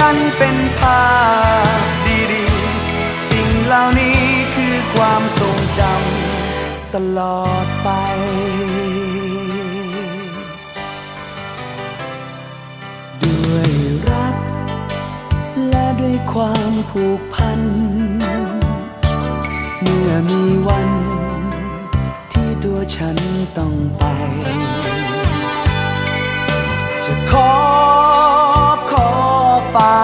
กันเป็นภาพดีๆ สิ่งเหล่านี้คือความทรงจำตลอดไปด้วยรักและด้วยความผูกพัน เมื่อมีวันที่ตัวฉันต้องไป จะขอ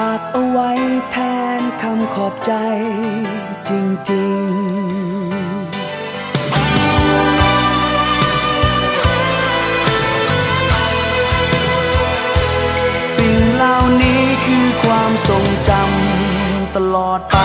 ฝากเอาไว้แทนคำขอบใจจริงๆสิ่งเหล่านี้คือความทรงจำตลอดไป